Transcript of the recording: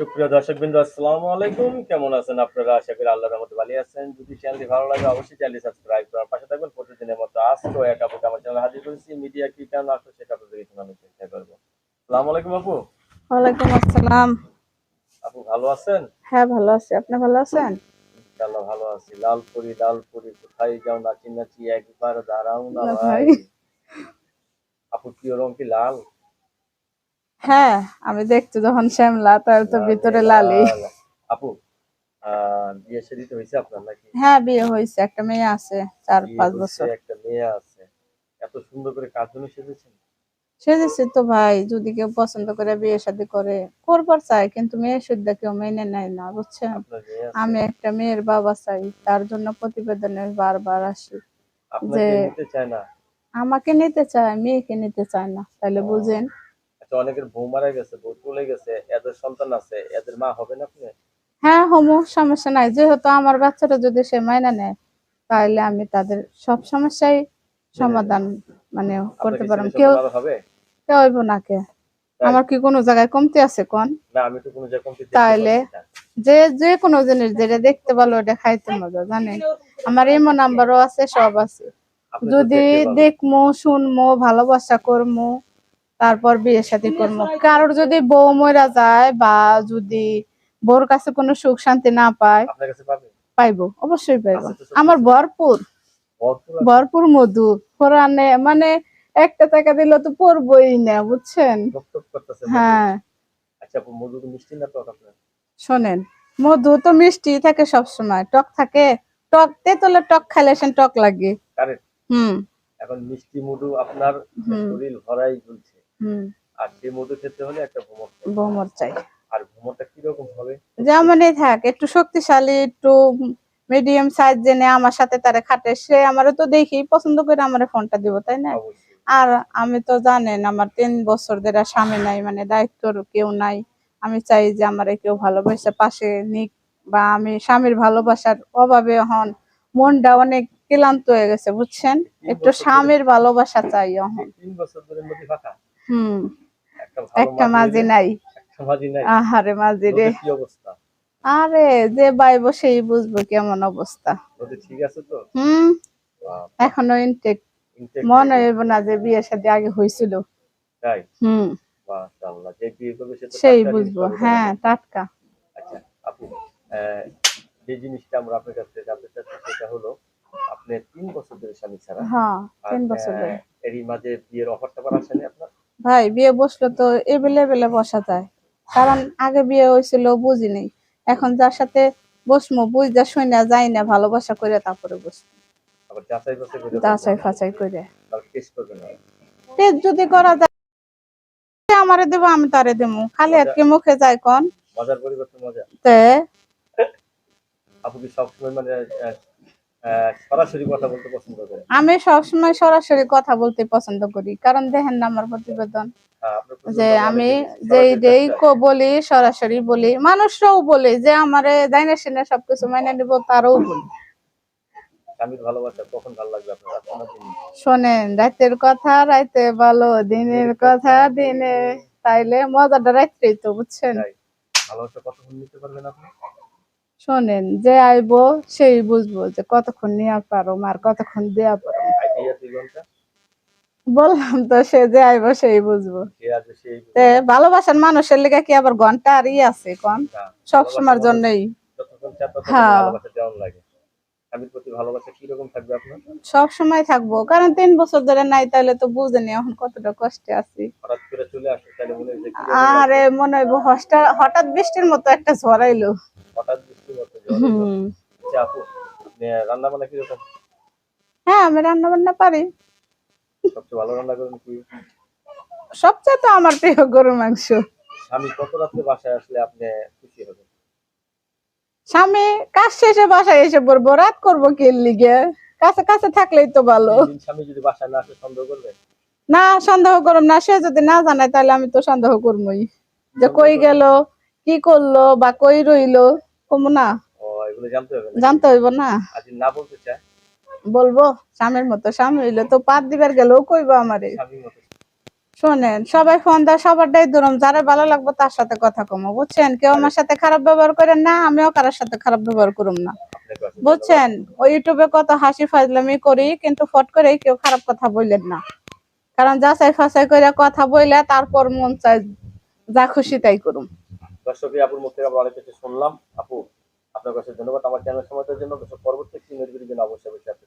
সুপ্রিয় দর্শক বিন্দু আসসালামু আলাইকুম। কেমন আছেন আপনারা? আশা করি আল্লাহর রহমতে ভালো আছেন। যদি চ্যানেলটি ভালো লাগে অবশ্যই চ্যানেলটি সাবস্ক্রাইব করার পাশে থাকবেন। প্রতিদিনের মতো আজকে এক আপুকে আমার চ্যানেলে হাজির করেছি মিডিয়া কি কেন আসলে সেটা আপনাদের আমি চেষ্টা করব। আসসালামু আলাইকুম আপু। ওয়ালাইকুম আসসালাম। আপু ভালো আছেন? হ্যাঁ ভালো আছি। আপনি ভালো আছেন? ইনশাআল্লাহ ভালো আছি। লালপুরি লালপুরি কোথায় যাও নাচি নাচি একবার দাঁড়াও না ভাই। আপু কি রং কি লাল? হ্যাঁ আমি দেখছি যখন শ্যামলা তার তো ভিতরে লালি। আপু বিয়ে শাদী তো হয়েছে আপনার নাকি? হ্যাঁ বিয়ে হয়েছে একটা মেয়ে আছে চার পাঁচ বছর। একটা মেয়ে আছে। এত সুন্দর করে কার জন্য সেজেছেন? সেজেছি তো ভাই যদি কেউ পছন্দ করে বিয়ে শাদী করে করবার চাই কিন্তু মেয়ে সুদ্ধা কেউ মেনে নেয় না বুঝছেন? আমি একটা মেয়ের বাবা চাই তার জন্য প্রতিবেদনে বারবার আসি যে- নিতে চায় না? আমাকে নিতে চায় মেয়েকে নিতে চায় না তাহলে বুঝেন? আচ্ছা অনেকের বউ মারা গেছে বউ চলে গেছে এদের সন্তান আছে এদের মা হবেন আপনি? হ্যাঁ হোমো সমস্যা নাই। যেহেতু আমার বাচ্চাটা যদি সে মাইনা নেয় তাহলে আমি তাদের সব সমস্যাই সমাধান মানে করতে পারলাম কেউ হবে? কেউ হইব না কে? আমার কি কোনো জায়গায় কমতি আছে কোন? না আমি তো কোনো জায়গায় কমতি না। যে যে কোনো জিনিস যেটা দেখতে ভালো ওটা খাইতে মজা জানেন? আমার ইমো নাম্বারও আছে সব আছে। যদি। দেখমু শুনমু ভালোবাসা করমু তারপর বিয়ে সাথে করব। কারোর যদি বউ মরা যায় বা যদি বউর কাছে কোনো সুখ শান্তি না পায় পাইবো অবশ্যই পাইবো। আছে তো সব আমার ভরপুর। ভরপুর মধু কোরআনে মানে একটা টাকা দিলে তো পড়বই না বুঝছেন। হ্যাঁ। আচ্ছা শোনেন মধু তো মিষ্টি থাকে সব সময় টক থাকে টক তেতলে টক খাইলে টক লাগে। হুম। এখন মিষ্টি মধু আপনার। শরীর ভরাই হুম আর সেই মধু খেতে হলে একটা ভ্রমণ করতে বৌমর চাই। আর ভ্রমণটা কীরকম হবে? যেমনই থাক একটু শক্তিশালী একটু মিডিয়াম সাইজ জেনে আমার সাথে তারা খাটে সে আমারও তো দেখি পছন্দ করে আমার ফোনটা দিব তাই না? আর আমি তো জানেন আমার তিন বছর ধরে স্বামী নাই মানে দায়িত্বর কেউ নাই। আমি চাই যে আমার কেউ ভালোবাসা পাশে নিক বা আমি স্বামীর ভালোবাসার অভাবে হন মনটা অনেক ক্লান্ত হয়ে গেছে বুঝছেন? একটু স্বামীর ভালোবাসা চাই এখন তিন বছর ধরে হুম। একটা মাঝি নাই। আহারে মাঝি রে আরে যে বাইব সেই বুঝব কেমন অবস্থা। নদী ঠিক আছে তো? হুম। এখনও ইনটেক মনে হইব না যে বিয়ের সাথে আগে হয়েছিল তাই? হুম। যে বিয়ে করবে সেই বুঝব। হ্যাঁ টাটকা। আচ্ছা আপু যে জিনিসটা আমরা আপনার কাছ জানতে চাচ্ছি সেটা হলো আপনি তিন বছর ধরে স্বামী ছাড়া। হ্যাঁ তিন বছর ধরে। এরই মাঝে বিয়ের অফারটা আসেনি আপনার? ভাই বিয়ে বসল তো এবেলেবেলে বসা যায়। কারণ আগে বিয়ে হয়েছিল বুঝি নেই এখন যার সাথে বসমো বুঝতে শুনে যাই না ভালোবাসা করে তারপরে বসবো। যাচাই বাছাই করে যাচাই ফাচাই করে। টেস্ট করবেন না। টেস্ট যদি করা যায় আমারে দেবো আমি তারে দেবো। খালি আজকে মুখে যায় কোন। মজার পরিবর্তন মজা। তে আপু কি সবসময় মানে সরাসরি কথা বলতে পছন্দ করেন? আমি সবসময় সরাসরি কথা বলতে পছন্দ করি কারণ দেখেন না আমার প্রতিবেদন হ্যাঁ, যে আমি যেই যেই কো- বলি সরাসরি বলি মানুষরাও বলে যে আমারে দাইনা সিনে সবকিছু মেনে নিব তারও বলি। স্বামীর ভালোবাসা কখন ভালো লাগবে আপনার? রাত শোনেন রাতের কথা রাইতে ভালো দিনের কথা দিনে। তাইলে মজাটা রাত্রেই তো বুঝছেন? ভালোবাসা কতক্ষণ নিতে পারবেন আপনি? শোনেন যে আইবো সেই বুঝব যে কতক্ষণ নেওয়া পারো আর কতক্ষণ দেওয়া পারো বললাম তো সে যে আইবো সেই বুঝব। ভালোবাসার মানুষের লেগে কি আবার ঘণ্টা আর ই আছে কোন? না, সব ভালোবাসা সময়ের জন্যই। হ্যাঁ। সব সময় থাকব কারণ তিন বছর ধরে নাই তাহলে তো বুঝেনি এখন কতটা কষ্টে আছি। মনে আরে মনে হইব হঠাৎ হঠাৎ বৃষ্টির মতো একটা ঝড়াইলো হঠাৎ বৃষ্টি মতো আচ্ছা আপু রান্না বান্না কীরকম? হ্যাঁ আমি রান্না বান্না পারি। সবচেয়ে ভালো রান্না করেন কি? সবচেয়ে তো আমার প্রিয় গরু মাংস। স্বামী কত রাত্রে বাসায় আসলে আপনি খুশি হবেন? স্বামী কাজ শেষে বাসায় এসে পড়ব রাত করব কি লিগে? কাছে কাছে থাকলেই তো ভালো। স্বামী যদি বাসায় না আসে সন্দেহ করবেন না সন্দেহ না সে যদি না জানায় তাহলে আমি তো সন্দেহ করবই যে কই গেল? কি করল বা কই রইল? কমু না। জানতে হইব না। বলব স্বামীর মতো স্বামী হইলে তো পাত দিবার গেলেও কইবো আমারে। শোনেন সবাই ফোন দেয় সবারটাই দূরম। যারা ভালো লাগবে তার সাথে কথা কমো বুঝছেন? কেউ আমার সাথে খারাপ ব্যবহার করেন না আমিও কারোর সাথে খারাপ ব্যবহার করুম না। বুঝছেন? ওই ইউটিউবে কত হাসি ফাজলামি করি কিন্তু ফট করে কেউ খারাপ কথা বললেন না। কারণ যাচাই ফাঁসাই করে কথা বললে তারপর মন চায় যা খুশি তাই করুম। দর্শক আপুর মুখ থেকে আমরা অনেক কিছু শুনলাম। আপু, আপনার কাছে ধন্যবাদ। আমার চ্যানেল সময়টার জন্য দর্শক, পরবর্তী একটি নির্বিড়ির জন্য অবশ্যই অবশ্যই আপনি